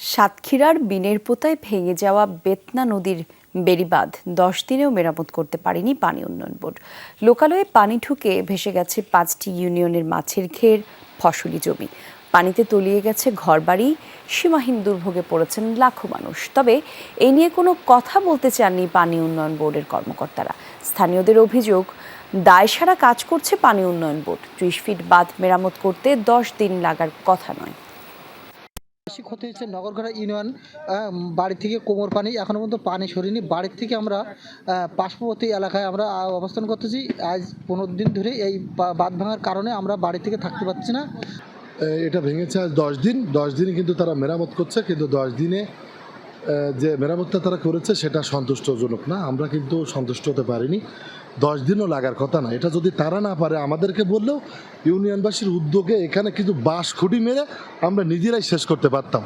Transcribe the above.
সাতক্ষীরার বিনের পোতায় ভেঙে যাওয়া বেতনা নদীর বেড়িবাঁধ দশ দিনেও মেরামত করতে পারেনি পানি উন্নয়ন বোর্ড। লোকালয়ে পানি ঢুকে ভেসে গেছে পাঁচটি ইউনিয়নের মাছের ঘের, ফসলি জমি। পানিতে তলিয়ে গেছে ঘরবাড়ি, সীমাহীন দুর্ভোগে পড়েছেন লাখো মানুষ। তবে এই নিয়ে কোনো কথা বলতে চাননি পানি উন্নয়ন বোর্ডের কর্মকর্তারা। স্থানীয়দের অভিযোগ দায়সারা কাজ করছে পানি উন্নয়ন বোর্ড। ত্রিশ ফিট বাঁধ মেরামত করতে দশ দিন লাগার কথা নয়। বেশি ক্ষতি হচ্ছে নগরঘাটা ইউনিয়ন বাড়ি থেকে কোমর পানি এখনও পর্যন্ত পানি সরিনি। বাড়ির থেকে আমরা পার্শ্ববর্তী এলাকায় আমরা অবস্থান করতেছি। আজ পনেরো দিন ধরে এই বাঁধ ভাঙার কারণে আমরা বাড়ি থেকে থাকতে পারছি না। এটা ভেঙেছে আজ দশ দিন। দশ দিনে কিন্তু তারা মেরামত করছে, কিন্তু দশ দিনে যে মেরামতটা তারা করেছে সেটা সন্তুষ্টজনক না, আমরা কিন্তু সন্তুষ্ট হতে পারিনি। দশ দিনও লাগার কথা না, এটা যদি তারা না পারে, আমাদেরকে বললেও ইউনিয়নবাসীর উদ্যোগে এখানে কিছু বাঁশ খুঁটি মেরে আমরা নিজেরাই শেষ করতে পারতাম।